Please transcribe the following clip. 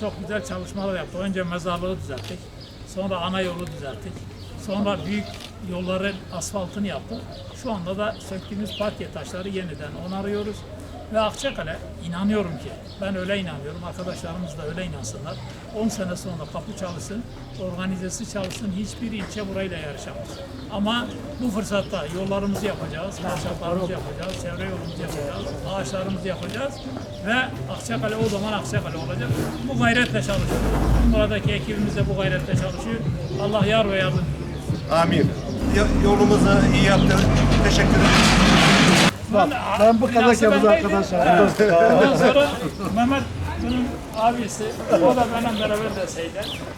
çok güzel çalışmalar yaptık. Önce mezarlığı düzelttik. Sonra ana yolu düzelttik. Sonra büyük yolların asfaltını yaptık. Şu anda da söktüğümüz parke taşları yeniden onarıyoruz. Ve Akçakale inanıyorum ki, ben öyle inanıyorum, arkadaşlarımız da öyle inansınlar. 10 sene sonra kapı çalışsın, organizesi çalışsın, hiçbir ilçe burayla yarışamaz. Ama bu fırsatta yollarımızı yapacağız, kavşaklarımızı yapacağız, çevre yolumuzu yapacağız, ağaçlarımızı yapacağız ve Akçakale o zaman Akçakale olacak. Bu gayretle çalışıyoruz. Buradaki ekibimiz de bu gayretle çalışıyor. Allah yar ve yardım Amin. Yolumuzu iyi yaptın. Teşekkür ederim. Bak ben bu kadar kebuz arkadaşlar. Ondan sonra Mehmet bunun abisi, o da benimle beraber deseydi.